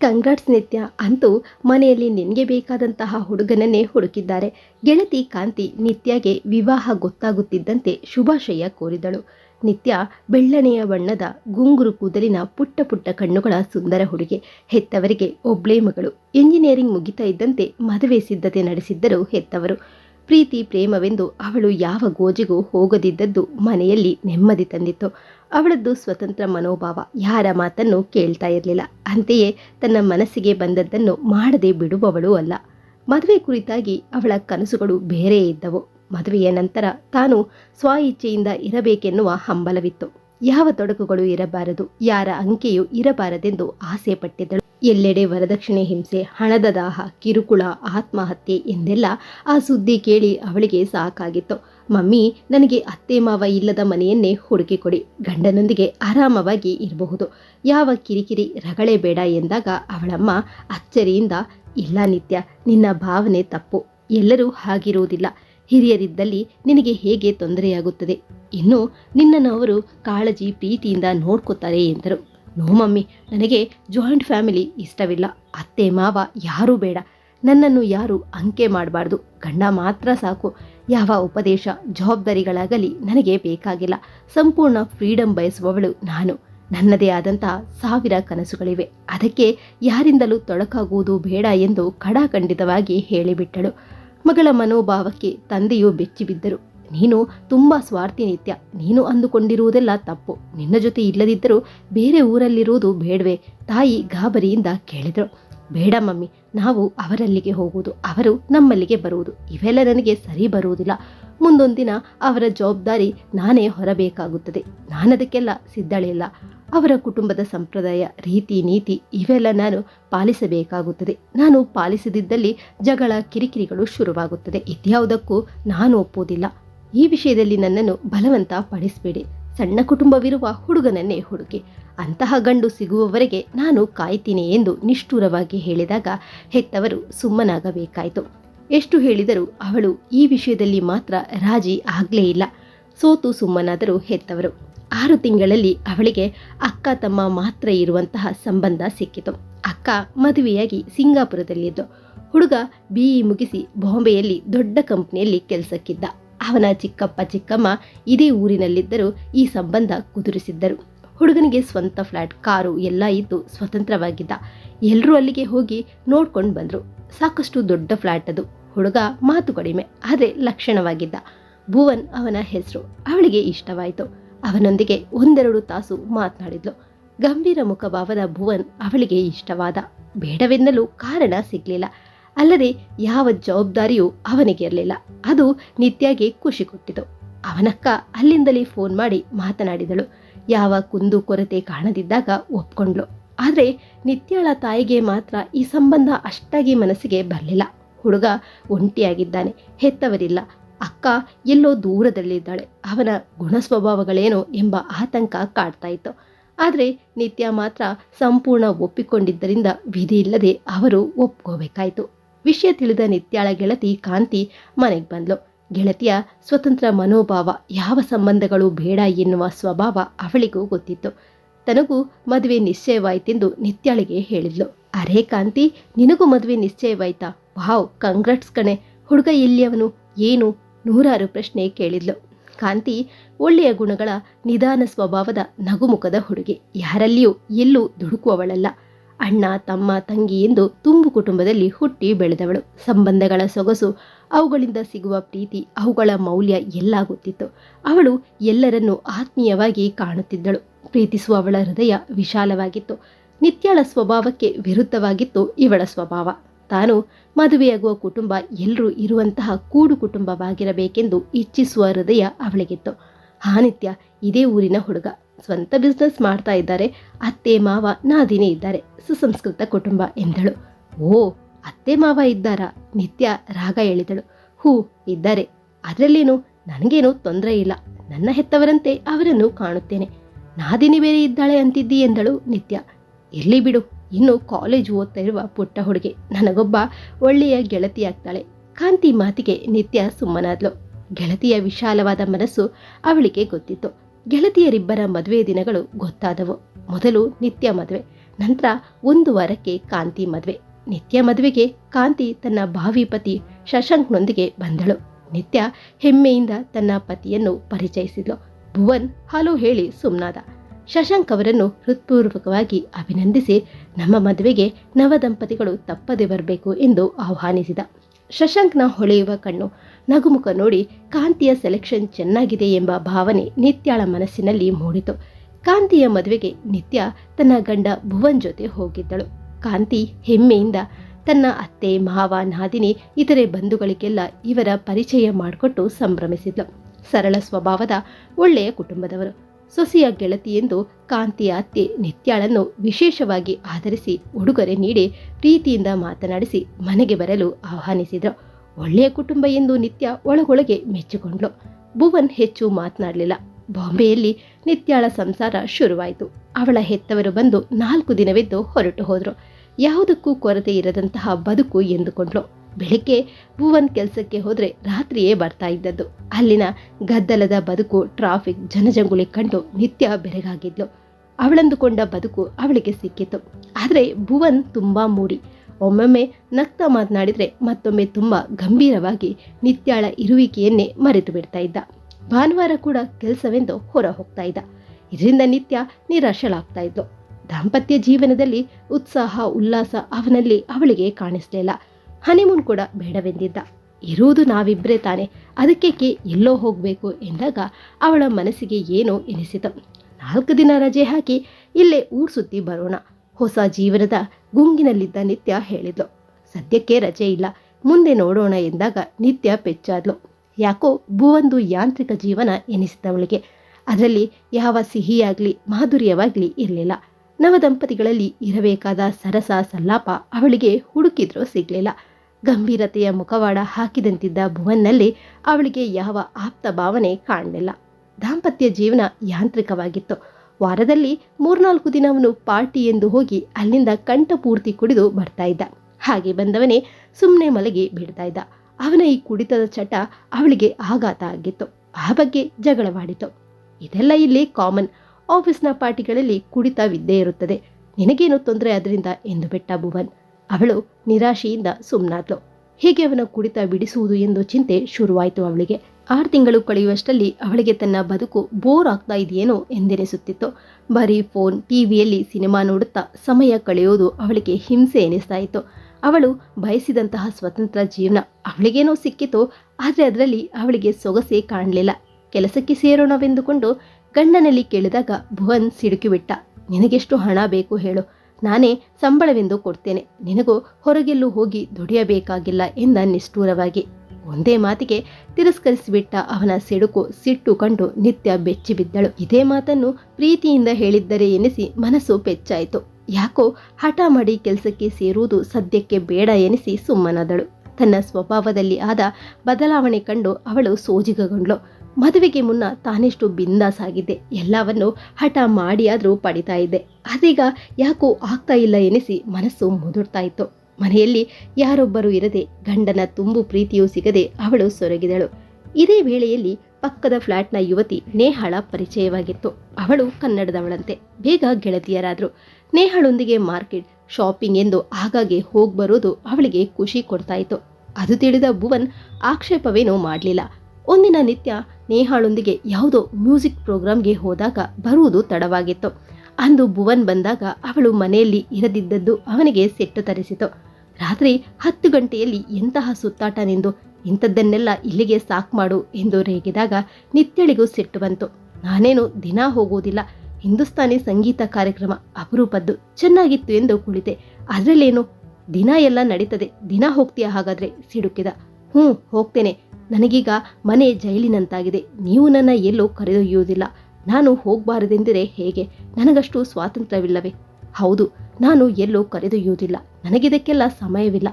Congrats ನಿತ್ಯ ಅಂತೂ ಮನೆಯಲ್ಲಿ ನಿನಗೆ ಬೇಕಾದಂತಹ ಹುಡುಗನನ್ನೇ ಹುಡುಕಿದ್ದಾರೆ. ಗೆಳತಿ ಕಾಂತಿ ನಿತ್ಯಗೆ ವಿವಾಹ ಗೊತ್ತಾಗುತ್ತಿದ್ದಂತೆ ಶುಭಾಶಯ ಕೋರಿದಳು. ನಿತ್ಯ ಬೆಳ್ಳನೆಯ ಬಣ್ಣದ ಗುಂಗುರು ಕೂದಲಿನ ಪುಟ್ಟ ಪುಟ್ಟ ಕಣ್ಣುಗಳ ಸುಂದರ ಹುಡುಗಿ, ಹೆತ್ತವರಿಗೆ ಒಬ್ಳೇ ಮಗಳು. ಇಂಜಿನಿಯರಿಂಗ್ ಮುಗಿತಾ ಇದ್ದಂತೆ ಮದುವೆ ಸಿದ್ಧತೆ ನಡೆಸಿದ್ದರು ಹೆತ್ತವರು. ಪ್ರೀತಿ, ಪ್ರೇಮವೆಂದು ಅವಳು ಯಾವ ಗೋಜಿಗೂ ಹೋಗದಿದ್ದದ್ದು ಮನೆಯಲ್ಲಿ ನೆಮ್ಮದಿ ತಂದಿತ್ತು. ಅವಳದ್ದು ಸ್ವತಂತ್ರ ಮನೋಭಾವ. ಯಾರ ಮಾತನ್ನು ಕೇಳ್ತಾ ಇರಲಿಲ್ಲ. ಅಂತೆಯೇ ತನ್ನ ಮನಸ್ಸಿಗೆ ಬಂದದ್ದನ್ನು ಮಾಡದೆ ಬಿಡುವವಳು ಅಲ್ಲ. ಮದುವೆ ಕುರಿತಾಗಿ ಅವಳ ಕನಸುಗಳು ಬೇರೆ ಇದ್ದವು. ಮದುವೆಯ ನಂತರ ತಾನು ಸ್ವ ಇಚ್ಛೆಯಿಂದ ಇರಬೇಕೆನ್ನುವ ಹಂಬಲವಿತ್ತು. ಯಾವ ತೊಡಕುಗಳು ಇರಬಾರದು, ಯಾರ ಅಂಕೆಯೂ ಇರಬಾರದೆಂದು ಆಸೆ ಪಟ್ಟಿದ್ದಳು ಎಲ್ಲೆಡೆ ವರದಕ್ಷಿಣೆ ಹಿಂಸೆ, ಹಣದ ದಾಹ, ಕಿರುಕುಳ, ಆತ್ಮಹತ್ಯೆ ಎಂದೆಲ್ಲ ಆ ಸುದ್ದಿ ಕೇಳಿ ಅವಳಿಗೆ ಸಾಕಾಗಿತ್ತು. ಮಮ್ಮಿ, ನನಗೆ ಅತ್ತೆ ಮಾವ ಇಲ್ಲದ ಮನೆಯನ್ನೇ ಹುಡುಕಿಕೊಡಿ ಗಂಡನೊಂದಿಗೆ ಆರಾಮವಾಗಿ ಇರಬಹುದು. ಯಾವ ಕಿರಿಕಿರಿ ರಗಳೆ ಬೇಡ ಎಂದಾಗ ಅವಳಮ್ಮ ಅಚ್ಚರಿಯಿಂದ, ಇಲ್ಲ ನಿತ್ಯ, ನಿನ್ನ ಭಾವನೆ ತಪ್ಪು. ಎಲ್ಲರೂ ಹಾಗಿರುವುದಿಲ್ಲ. ಹಿರಿಯರಿದ್ದಲ್ಲಿ ನಿನಗೆ ಹೇಗೆ ತೊಂದರೆಯಾಗುತ್ತದೆ? ಇನ್ನು ನಿನ್ನನ್ನು ಅವರು ಕಾಳಜಿ ಪ್ರೀತಿಯಿಂದ ನೋಡ್ಕೋತಾರೆ ಎಂದರು. ನೋ ಮಮ್ಮಿ, ನನಗೆ ಜಾಯಿಂಟ್ ಫ್ಯಾಮಿಲಿ ಇಷ್ಟವಿಲ್ಲ. ಅತ್ತೆ ಮಾವ ಯಾರೂ ಬೇಡ. ನನ್ನನ್ನು ಯಾರು ಅಂಕೆ ಮಾಡಬಾರ್ದು. ಗಂಡ ಮಾತ್ರ ಸಾಕು. ಯಾವ ಉಪದೇಶ, ಜವಾಬ್ದಾರಿಗಳಾಗಲಿ ನನಗೆ ಬೇಕಾಗಿಲ್ಲ. ಸಂಪೂರ್ಣ ಫ್ರೀಡಮ್ ಬಯಸುವವಳು ನಾನು. ನನ್ನದೇ ಆದಂತಹ ಸಾವಿರ ಕನಸುಗಳಿವೆ. ಅದಕ್ಕೆ ಯಾರಿಂದಲೂ ತೊಡಕಾಗುವುದು ಬೇಡ ಎಂದು ಖಡಾಖಂಡಿತವಾಗಿ ಹೇಳಿಬಿಟ್ಟಳು. ಮಗಳ ಮನೋಭಾವಕ್ಕೆ ತಂದೆಯು ಬೆಚ್ಚಿಬಿದ್ದರು ನೀನು ತುಂಬ ಸ್ವಾರ್ಥಿ ನಿತ್ಯ. ನೀನು ಅಂದುಕೊಂಡಿರುವುದೆಲ್ಲ ತಪ್ಪು. ನಿನ್ನ ಜೊತೆ ಇಲ್ಲದಿದ್ದರೂ ಬೇರೆ ಊರಲ್ಲಿರುವುದು ಬೇಡವೆ. ತಾಯಿ ಗಾಬರಿಯಿಂದ ಕೇಳಿದರು. ಬೇಡ ಮಮ್ಮಿ, ನಾವು ಅವರಲ್ಲಿಗೆ ಹೋಗುವುದು, ಅವರು ನಮ್ಮಲ್ಲಿಗೆ ಬರುವುದು, ಇವೆಲ್ಲ ನನಗೆ ಸರಿ ಬರುವುದಿಲ್ಲ. ಮುಂದೊಂದಿನ ಅವರ ಜವಾಬ್ದಾರಿ ನಾನೇ ಹೊರಬೇಕಾಗುತ್ತದೆ. ನಾನದಕ್ಕೆಲ್ಲ ಸಿದ್ಧಳಿಲ್ಲ. ಅವರ ಕುಟುಂಬದ ಸಂಪ್ರದಾಯ, ರೀತಿ, ನೀತಿ ಇವೆಲ್ಲ ನಾನು ಪಾಲಿಸಬೇಕಾಗುತ್ತದೆ. ನಾನು ಪಾಲಿಸದಿದ್ದಲ್ಲಿ ಜಗಳ, ಕಿರಿಕಿರಿಗಳು ಶುರುವಾಗುತ್ತದೆ. ಇದ್ಯಾವುದಕ್ಕೂ ನಾನು ಒಪ್ಪುವುದಿಲ್ಲ. ಈ ವಿಷಯದಲ್ಲಿ ನನ್ನನ್ನು ಬಲವಂತ ಪಡಿಸಬೇಡಿ. ಸಣ್ಣ ಕುಟುಂಬವಿರುವ ಹುಡುಗನನ್ನೇ ಹುಡುಕಿ. ಅಂತಹ ಗಂಡು ಸಿಗುವವರೆಗೆ ನಾನು ಕಾಯ್ತೀನಿ ಎಂದು ನಿಷ್ಠುರವಾಗಿ ಹೇಳಿದಾಗ ಹೆತ್ತವರು ಸುಮ್ಮನಾಗಬೇಕಾಯಿತು. ಎಷ್ಟು ಹೇಳಿದರೂ ಅವಳು ಈ ವಿಷಯದಲ್ಲಿ ಮಾತ್ರ ರಾಜಿ ಆಗಲೇ ಇಲ್ಲ. ಸೋತು ಸುಮ್ಮನಾದರೂ ಹೆತ್ತವರು. ಆರು ತಿಂಗಳಲ್ಲಿ ಅವಳಿಗೆ ಅಕ್ಕ ತಮ್ಮ ಮಾತ್ರ ಇರುವಂತಹ ಸಂಬಂಧ ಸಿಕ್ಕಿತು. ಅಕ್ಕ ಮದುವೆಯಾಗಿ ಸಿಂಗಾಪುರದಲ್ಲಿದ್ದು. ಹುಡುಗ ಬಿ ಇ ಮುಗಿಸಿ ಬಾಂಬೆಯಲ್ಲಿ ದೊಡ್ಡ ಕಂಪ್ನಿಯಲ್ಲಿ ಕೆಲಸಕ್ಕಿದ್ದ. ಅವನ ಚಿಕ್ಕಪ್ಪ ಚಿಕ್ಕಮ್ಮ ಇದೇ ಊರಿನಲ್ಲಿದ್ದರೂ ಈ ಸಂಬಂಧ ಕುದುರಿಸಿದ್ದರು. ಹುಡುಗನಿಗೆ ಸ್ವಂತ ಫ್ಲ್ಯಾಟ್ ಕಾರು ಎಲ್ಲ ಇದ್ದು ಸ್ವತಂತ್ರವಾಗಿದ್ದ. ಎಲ್ಲರೂ ಅಲ್ಲಿಗೆ ಹೋಗಿ ನೋಡ್ಕೊಂಡು ಬಂದರು. ಸಾಕಷ್ಟು ದೊಡ್ಡ ಫ್ಲ್ಯಾಟ್ ಅದು. ಹುಡುಗ ಮಾತು ಕಡಿಮೆ, ಆದರೆ ಲಕ್ಷಣವಾಗಿದ್ದ. ಭುವನ್ ಅವನ ಹೆಸರು ಅವಳಿಗೆ ಇಷ್ಟವಾಯಿತು. ಅವನೊಂದಿಗೆ ಒಂದೆರಡು ತಾಸು ಮಾತನಾಡಿದ್ಲು. ಗಂಭೀರ ಮುಖಭಾವದ ಭುವನ್ ಅವಳಿಗೆ ಇಷ್ಟವಾದ. ಬೇಡವೆನ್ನಲು ಕಾರಣ ಸಿಗಲಿಲ್ಲ. ಅಲ್ಲದೆ ಯಾವ ಜವಾಬ್ದಾರಿಯೂ ಅವನಿಗೆ ಇರಲಿಲ್ಲ. ಅದು ನಿತ್ಯಾಗೆ ಖುಷಿ ಕೊಟ್ಟಿತು. ಅವನಕ್ಕ ಅಲ್ಲಿಂದಲೇ ಫೋನ್ ಮಾಡಿ ಮಾತನಾಡಿದಳು. ಯಾವ ಕುಂದು ಕೊರತೆ ಕಾಣದಿದ್ದಾಗ ಒಪ್ಕೊಂಡ್ಲು ಆದರೆ ನಿತ್ಯಾಳ ತಾಯಿಗೆ ಮಾತ್ರ ಈ ಸಂಬಂಧ ಅಷ್ಟಾಗಿ ಮನಸ್ಸಿಗೆ ಬರಲಿಲ್ಲ. ಹುಡುಗ ಒಂಟಿಯಾಗಿದ್ದಾನೆ. ಹೆತ್ತವರಿಲ್ಲ. ಅಕ್ಕ ಎಲ್ಲೋ ದೂರದಲ್ಲಿದ್ದಾಳೆ. ಅವನ ಗುಣ ಸ್ವಭಾವಗಳೇನೋ ಎಂಬ ಆತಂಕ ಕಾಡ್ತಾ ಇತ್ತು. ಆದರೆ ನಿತ್ಯ ಮಾತ್ರ ಸಂಪೂರ್ಣ ಒಪ್ಪಿಕೊಂಡಿದ್ದರಿಂದ ವಿಧಿ ಇಲ್ಲದೆ ಅವರು ಒಪ್ಕೋಬೇಕಾಯಿತು. ವಿಷಯ ತಿಳಿದ ನಿತ್ಯಾಳ ಗೆಳತಿ ಕಾಂತಿ ಮನೆಗೆ ಬಂದ್ಲು. ಗೆಳತಿಯ ಸ್ವತಂತ್ರ ಮನೋಭಾವ, ಯಾವ ಸಂಬಂಧಗಳು ಬೇಡ ಎನ್ನುವ ಸ್ವಭಾವ ಅವಳಿಗೂ ಗೊತ್ತಿತ್ತು. ತನಗೂ ಮದುವೆ ನಿಶ್ಚಯವಾಯ್ತೆಂದು ನಿತ್ಯಾಳಿಗೆ ಹೇಳಿದ್ಲು. ಅರೇ ಕಾಂತಿ, ನಿನಗೂ ಮದುವೆ ನಿಶ್ಚಯವಾಯ್ತಾ? ವಾವ್, ಕಂಗ್ರಾಟ್ಸ್ ಕಣೆ. ಹುಡುಗ ಎಲ್ಲಿಯವನು? ಏನು? ನೂರಾರು ಪ್ರಶ್ನೆ ಕೇಳಿದ್ಲು. ಕಾಂತಿ ಒಳ್ಳೆಯ ಗುಣಗಳ ನಿಧಾನ ಸ್ವಭಾವದ ನಗುಮುಖದ ಹುಡುಗಿ. ಯಾರಲ್ಲಿಯೂ ಎಲ್ಲೂ ದುಡುಕುವವಳಲ್ಲ. ಅಣ್ಣ, ತಮ್ಮ, ತಂಗಿ ಎಂದು ತುಂಬು ಕುಟುಂಬದಲ್ಲಿ ಹುಟ್ಟಿ ಬೆಳೆದವಳು. ಸಂಬಂಧಗಳ ಸೊಗಸು, ಅವುಗಳಿಂದ ಸಿಗುವ ಪ್ರೀತಿ, ಅವುಗಳ ಮೌಲ್ಯ ಎಲ್ಲ ಗೊತ್ತಿತ್ತು. ಅವಳು ಎಲ್ಲರನ್ನು ಆತ್ಮೀಯವಾಗಿ ಕಾಣುತ್ತಿದ್ದಳು. ಪ್ರೀತಿಸುವ ಅವಳ ಹೃದಯ ವಿಶಾಲವಾಗಿತ್ತು. ನಿತ್ಯಳ ಸ್ವಭಾವಕ್ಕೆ ವಿರುದ್ಧವಾಗಿತ್ತು ಇವಳ ಸ್ವಭಾವ. ತಾನು ಮದುವೆಯಾಗುವ ಕುಟುಂಬ ಎಲ್ಲರೂ ಇರುವಂತಹ ಕೂಡು ಕುಟುಂಬವಾಗಿರಬೇಕೆಂದು ಇಚ್ಛಿಸುವ ಹೃದಯ ಅವಳಿಗಿತ್ತು. ಆ ನಿತ್ಯ ಇದೇ ಊರಿನ ಹುಡುಗ. ಸ್ವಂತ ಬಿಸ್ನೆಸ್ ಮಾಡ್ತಾ ಇದ್ದಾರೆ. ಅತ್ತೆ, ಮಾವ, ನಾದಿನೇ ಇದ್ದಾರೆ. ಸುಸಂಸ್ಕೃತ ಕುಟುಂಬ ಎಂದಳು. ಓ, ಅತ್ತೆ, ಮಾವ ಇದ್ದಾರಾ? ನಿತ್ಯ ರಾಗ ಹೇಳಿದಳು ಹೂ, ಇದ್ದಾರೆ. ಅದರಲ್ಲೇನು? ನನಗೇನು ತೊಂದರೆ ಇಲ್ಲ. ನನ್ನ ಹೆತ್ತವರಂತೆ ಅವರನ್ನು ಕಾಣುತ್ತೇನೆ. ನಾದಿನಿ ಬೇರೆ ಇದ್ದಾಳೆ ಅಂತಿದ್ದಿ ಎಂದಳು ನಿತ್ಯ. ಎಲ್ಲಿ ಬಿಡು. ಇನ್ನು ಕಾಲೇಜ್ ಓದ್ತಾ ಇರುವ ಪುಟ್ಟ ಹುಡುಗಿ. ನನಗೊಬ್ಬ ಒಳ್ಳೆಯ ಗೆಳತಿಯಾಗ್ತಾಳೆ ಕಾಂತಿ ಮಾತಿಗೆ ನಿತ್ಯ ಸುಮ್ಮನಾದ್ಲು. ಗೆಳತಿಯ ವಿಶಾಲವಾದ ಮನಸ್ಸು ಅವಳಿಗೆ ಗೊತ್ತಿತ್ತು. ಗೆಳತಿಯರಿಬ್ಬರ ಮದುವೆ ದಿನಗಳು ಗೊತ್ತಾದವು. ಮೊದಲು ನಿತ್ಯ ಮದುವೆ, ನಂತರ ಒಂದು ವಾರಕ್ಕೆ ಕಾಂತಿ ಮದುವೆ. ನಿತ್ಯ ಮದುವೆಗೆ ಕಾಂತಿ ತನ್ನ ಭಾವಿ ಪತಿ ಶಶಾಂಕ್ನೊಂದಿಗೆ ಬಂದಳು. ನಿತ್ಯ ಹೆಮ್ಮೆಯಿಂದ ತನ್ನ ಪತಿಯನ್ನು ಪರಿಚಯಿಸಿದ್ಲು. ಭುವನ್ ಹಲೋ ಹೇಳಿ ಸುಮ್ನಾದ. ಶಶಾಂಕ್ ಅವರನ್ನು ಹೃತ್ಪೂರ್ವಕವಾಗಿ ಅಭಿನಂದಿಸಿ ನಮ್ಮ ಮದುವೆಗೆ ನವದಂಪತಿಗಳು ತಪ್ಪದೆ ಬರಬೇಕು ಎಂದು ಆಹ್ವಾನಿಸಿದ. ಶಶಾಂಕ್ನ ಹೊಳೆಯುವ ಕಣ್ಣು ನಗುಮುಖ ನೋಡಿ ಕಾಂತಿಯ ಸೆಲೆಕ್ಷನ್ ಚೆನ್ನಾಗಿದೆ ಎಂಬ ಭಾವನೆ ನಿತ್ಯಾಳ ಮನಸ್ಸಿನಲ್ಲಿ ಮೂಡಿತು. ಕಾಂತಿಯ ಮದುವೆಗೆ ನಿತ್ಯ ತನ್ನ ಗಂಡ ಭುವನ್ ಜೊತೆ ಹೋಗಿದ್ದಳು. ಕಾಂತಿ ಹೆಮ್ಮೆಯಿಂದ ತನ್ನ ಅತ್ತೆ, ಮಾವ, ನಾದಿನಿ, ಇತರೆ ಬಂಧುಗಳಿಗೆಲ್ಲ ಇವರ ಪರಿಚಯ ಮಾಡಿಕೊಟ್ಟು ಸಂಭ್ರಮಿಸಿದ್ಲು. ಸರಳ ಸ್ವಭಾವದ ಒಳ್ಳೆಯ ಕುಟುಂಬದವರು. ಸೊಸೆಯ ಗೆಳತಿ ಎಂದು ಕಾಂತಿಯ ಅತ್ತೆ ನಿತ್ಯಾಳನ್ನು ವಿಶೇಷವಾಗಿ ಆಧರಿಸಿ ಉಡುಗೊರೆ ನೀಡಿ ಪ್ರೀತಿಯಿಂದ ಮಾತನಾಡಿಸಿ ಮನೆಗೆ ಬರಲು ಆಹ್ವಾನಿಸಿದ್ರು. ಒಳ್ಳೆಯ ಕುಟುಂಬ ಎಂದು ನಿತ್ಯ ಒಳಗೊಳಗೆ ಮೆಚ್ಚಿಕೊಂಡ್ಳು ಭುವನ್ ಹೆಚ್ಚು ಮಾತನಾಡಲಿಲ್ಲ. ಬಾಂಬೆಯಲ್ಲಿ ನಿತ್ಯಾಳ ಸಂಸಾರ ಶುರುವಾಯಿತು. ಅವಳ ಹೆತ್ತವರು ಬಂದು ನಾಲ್ಕು ದಿನವೆದ್ದು ಹೊರಟು ಹೋದರು. ಯಾವುದಕ್ಕೂ ಕೊರತೆ ಇರದಂತಹ ಬದುಕು ಎಂದುಕೊಂಡ್ಳು. ಬೆಳಿಗ್ಗೆ ಭುವನ್ ಕೆಲಸಕ್ಕೆ ಹೋದರೆ ರಾತ್ರಿಯೇ ಬರ್ತಾ ಇದ್ದದ್ದು. ಅಲ್ಲಿನ ಗದ್ದಲದ ಬದುಕು ಟ್ರಾಫಿಕ್ ಜನಜಂಗುಳಿ ಕಂಡು ನಿತ್ಯ ಬೆರಗಾಗಿದ್ಲು. ಅವಳಂದುಕೊಂಡ ಬದುಕು ಅವಳಿಗೆ ಸಿಕ್ಕಿತು ಆದರೆ ಭುವನ್ ತುಂಬಾ ಮೂಡಿ. ಒಮ್ಮೊಮ್ಮೆ ನಕ್ತ ಮಾತನಾಡಿದರೆ ಮತ್ತೊಮ್ಮೆ ತುಂಬ ಗಂಭೀರವಾಗಿ ನಿತ್ಯಾಳ ಇರುವಿಕೆಯನ್ನೇ ಮರೆತು ಬಿಡ್ತಾ ಇದ್ದ. ಭಾನುವಾರ ಕೂಡ ಕೆಲಸವೆಂದು ಹೊರ ಹೋಗ್ತಾ ಇದ್ದ. ಇದರಿಂದ ನಿತ್ಯ ನಿರಾಶಳಾಗ್ತಾ ಇದ್ಲು. ದಾಂಪತ್ಯ ಜೀವನದಲ್ಲಿ ಉತ್ಸಾಹ, ಉಲ್ಲಾಸ ಅವನಲ್ಲಿ ಅವಳಿಗೆ ಕಾಣಿಸ್ಲಿಲ್ಲ. ಹನಿಮೂನ್ ಕೂಡ ಬೇಡವೆಂದಿದ್ದ. ಇರುವುದು ನಾವಿಬ್ಬರೇ ತಾನೆ. ಅದಕ್ಕೆ ಎಲ್ಲೋ ಹೋಗಬೇಕು ಎಂದಾಗ ಅವಳ ಮನಸ್ಸಿಗೆ ಏನೋ ಎನಿಸಿತು. ನಾಲ್ಕು ದಿನ ರಜೆ ಹಾಕಿ ಇಲ್ಲೇ ಊರು ಸುತ್ತಿ ಬರೋಣ. ಹೊಸ ಜೀವನದ ಗುಂಗಿನಲ್ಲಿದ್ದ ನಿತ್ಯ ಹೇಳಿದ್ಲು. ಸದ್ಯಕ್ಕೆ ರಜೆ ಇಲ್ಲ. ಮುಂದೆ ನೋಡೋಣ ಎಂದಾಗ ನಿತ್ಯ ಪೆಚ್ಚಾದ್ಲು. ಯಾಕೋ ಭೂವೊಂದು ಯಾಂತ್ರಿಕ ಜೀವನ ಎನಿಸಿದವಳಿಗೆ. ಅದರಲ್ಲಿ ಯಾವ ಸಿಹಿಯಾಗಲಿ, ಮಾಧುರ್ಯವಾಗಲಿ ಇರಲಿಲ್ಲ. ನವದಂಪತಿಗಳಲ್ಲಿ ಇರಬೇಕಾದ ಸರಸ ಸಲ್ಲಾಪ ಅವಳಿಗೆ ಹುಡುಕಿದ್ರೂ ಸಿಗಲಿಲ್ಲ. ಗಂಭೀರತೆಯ ಮುಖವಾಡ ಹಾಕಿದಂತಿದ್ದ ಭುವನ್ನಲ್ಲಿ ಅವಳಿಗೆ ಯಾವ ಆಪ್ತ ಭಾವನೆ ಕಾಣಲಿಲ್ಲ. ದಾಂಪತ್ಯ ಜೀವನ ಯಾಂತ್ರಿಕವಾಗಿತ್ತು. ವಾರದಲ್ಲಿ ಮೂರ್ನಾಲ್ಕು ದಿನ ಅವನು ಪಾರ್ಟಿ ಎಂದು ಹೋಗಿ ಅಲ್ಲಿಂದ ಕಂಠಪೂರ್ತಿ ಕುಡಿದು ಬರ್ತಾ ಇದ್ದ. ಹಾಗೆ ಬಂದವನೇ ಸುಮ್ಮನೆ ಮಲಗಿ ಬಿಡ್ತಾ ಇದ್ದ. ಅವನ ಈ ಕುಡಿತದ ಚಟ ಅವಳಿಗೆ ಆಘಾತ ಆಗಿತ್ತು. ಆ ಬಗ್ಗೆ ಜಗಳವಾಡಿತು. ಇದೆಲ್ಲ ಇಲ್ಲಿ ಕಾಮನ್ ಆಫೀಸ್ನ ಪಾರ್ಟಿಗಳಲ್ಲಿ ಕುಡಿತವಿದ್ದೇ ಇರುತ್ತದೆ. ನಿನಗೇನು ತೊಂದರೆ ಅದರಿಂದ ಎಂದು ಬಿಟ್ಟ ಭುವನ್. ಅವಳು ನಿರಾಶೆಯಿಂದ ಸುಮ್ಮನಾದ್ಲು ಹೀಗೆ ಅವನ ಕುಡಿತ ಬಿಡಿಸುವುದು ಎಂದು ಚಿಂತೆ ಶುರುವಾಯಿತು ಅವಳಿಗೆ. ಆರು ತಿಂಗಳು ಕಳೆಯುವಷ್ಟರಲ್ಲಿ ಅವಳಿಗೆ ತನ್ನ ಬದುಕು ಬೋರ್ ಆಗ್ತಾ ಇದೆಯೇನೋ ಎಂದೆನಿಸುತ್ತಿತ್ತು. ಬರೀ ಫೋನ್ ಟಿವಿಯಲ್ಲಿ ಸಿನಿಮಾ ನೋಡುತ್ತಾ ಸಮಯ ಕಳೆಯೋದು ಅವಳಿಗೆ ಹಿಂಸೆ ಎನಿಸ್ತಾ ಅವಳು ಬಯಸಿದಂತಹ ಸ್ವತಂತ್ರ ಜೀವನ ಅವಳಿಗೇನೋ ಸಿಕ್ಕಿತು, ಆದರೆ ಅದರಲ್ಲಿ ಅವಳಿಗೆ ಸೊಗಸೆ ಕಾಣಲಿಲ್ಲ. ಕೆಲಸಕ್ಕೆ ಸೇರೋಣವೆಂದುಕೊಂಡು ಗಂಡನಲ್ಲಿ ಕೇಳಿದಾಗ ಭುವನ್ ಸಿಡುಕಿಬಿಟ್ಟ. ನಿನಗೆಷ್ಟು ಹಣ ಬೇಕು ಹೇಳು. ನಾನೇ ಸಂಬಳವೆಂದು ಕೊಡ್ತೇನೆ. ನಿನಗೂ ಹೊರಗೆಲ್ಲೂ ಹೋಗಿ ದುಡಿಯಬೇಕಾಗಿಲ್ಲ ಎಂದ ನಿಷ್ಠೂರವಾಗಿ. ಒಂದೇ ಮಾತಿಗೆ ತಿರಸ್ಕರಿಸಿಬಿಟ್ಟ ಅವನ ಸಿಡುಕು ಸಿಟ್ಟು ಕಂಡು ನಿತ್ಯ ಬೆಚ್ಚಿಬಿದ್ದಳು ಇದೇ ಮಾತನ್ನು ಪ್ರೀತಿಯಿಂದ ಹೇಳಿದ್ದರೆ ಎನಿಸಿ ಮನಸ್ಸು ಪೆಚ್ಚಾಯಿತು ಯಾಕೋ ಹಠ ಮಾಡಿ ಕೆಲಸಕ್ಕೆ ಸೇರುವುದು ಸದ್ಯಕ್ಕೆ ಬೇಡ ಎನಿಸಿ ಸುಮ್ಮನಾದಳು. ತನ್ನ ಸ್ವಭಾವದಲ್ಲಿ ಆದ ಬದಲಾವಣೆ ಕಂಡು ಅವಳು ಸೋಜಿಗಗೊಂಡ್ಳು. ಮದುವೆಗೆ ಮುನ್ನ ತಾನೆಷ್ಟು ಬಿಂದಾಸ್ ಆಗಿದ್ದೆ ಎಲ್ಲವನ್ನು ಹಠ ಮಾಡಿಯಾದರೂ ಪಡಿತಾ ಇದ್ದೆ. ಅದೀಗ ಯಾಕೋ ಆಗ್ತಾ ಇಲ್ಲ ಎನಿಸಿ ಮನಸ್ಸು ಮುದುಡ್ತಾ ಇತ್ತು. ಮನೆಯಲ್ಲಿ ಯಾರೊಬ್ಬರೂ ಇರದೆ ಗಂಡನ ತುಂಬು ಪ್ರೀತಿಯೂ ಸಿಗದೆ ಅವಳು ಸೊರಗಿದಳು. ಇದೇ ವೇಳೆಯಲ್ಲಿ ಪಕ್ಕದ ಫ್ಲಾಟ್ನ ಯುವತಿ ನೇಹಾಳ ಪರಿಚಯವಾಗಿತ್ತು. ಅವಳು ಕನ್ನಡದವಳಂತೆ. ಬೇಗ ಗೆಳತಿಯರಾದರು. ನೇಹಾಳೊಂದಿಗೆ ಮಾರ್ಕೆಟ್, ಶಾಪಿಂಗ್ ಎಂದು ಆಗಾಗ್ಗೆ ಹೋಗ್ಬರೋದು ಅವಳಿಗೆ ಖುಷಿ ಕೊಡ್ತಾಯಿತ್ತು. ಅದು ತಿಳಿದ ಭುವನ್ ಆಕ್ಷೇಪವೇನೂ ಮಾಡಲಿಲ್ಲ. ಒಂದಿನ ನಿತ್ಯ ನೇಹಾಳೊಂದಿಗೆ ಯಾವುದೋ ಮ್ಯೂಸಿಕ್ ಪ್ರೋಗ್ರಾಮ್ಗೆ ಹೋದಾಗ ಬರುವುದು ತಡವಾಗಿತ್ತು. ಅಂದು ಭುವನ್ ಬಂದಾಗ ಅವಳು ಮನೆಯಲ್ಲಿ ಇರದಿದ್ದದ್ದು ಅವನಿಗೆ ಸಿಟ್ಟು ತರಿಸಿತು. ರಾತ್ರಿ ಹತ್ತು ಗಂಟೆಯಲ್ಲಿ ಎಂತಹ ಸುತ್ತಾಟನೆಂದು ಇಂಥದ್ದನ್ನೆಲ್ಲ ಇಲ್ಲಿಗೆ ಸಾಕ್ ಮಾಡು ಎಂದು ರೇಗಿದಾಗ ನಿತ್ಯಳಿಗೂ ಸಿಟ್ಟು ಬಂತು. ನಾನೇನು ದಿನ ಹೋಗುವುದಿಲ್ಲ ಹಿಂದೂಸ್ತಾನಿ ಸಂಗೀತ ಕಾರ್ಯಕ್ರಮ ಅಪರೂಪದ್ದು ಚೆನ್ನಾಗಿತ್ತು ಎಂದು ಕುಳಿತೆ. ಅದರಲ್ಲೇನು ದಿನ ಎಲ್ಲ ನಡೀತದೆ. ದಿನ ಹೋಗ್ತೀಯ ಹಾಗಾದ್ರೆ? ಸಿಡುಕಿದ. ಹ್ಞೂ, ಹೋಗ್ತೇನೆ. ನನಗೀಗ ಮನೆ ಜೈಲಿನಂತಾಗಿದೆ. ನೀವು ನನ್ನ ಎಲ್ಲೂ ಕರೆದೊಯ್ಯುವುದಿಲ್ಲ. ನಾನು ಹೋಗಬಾರದೆಂದರೆ ಹೇಗೆ? ನನಗಷ್ಟು ಸ್ವಾತಂತ್ರ್ಯವಿಲ್ಲವೇ? ಹೌದು, ನಾನು ಎಲ್ಲೂ ಕರೆದೊಯ್ಯುವುದಿಲ್ಲ. ನನಗಿದಕ್ಕೆಲ್ಲ ಸಮಯವಿಲ್ಲ.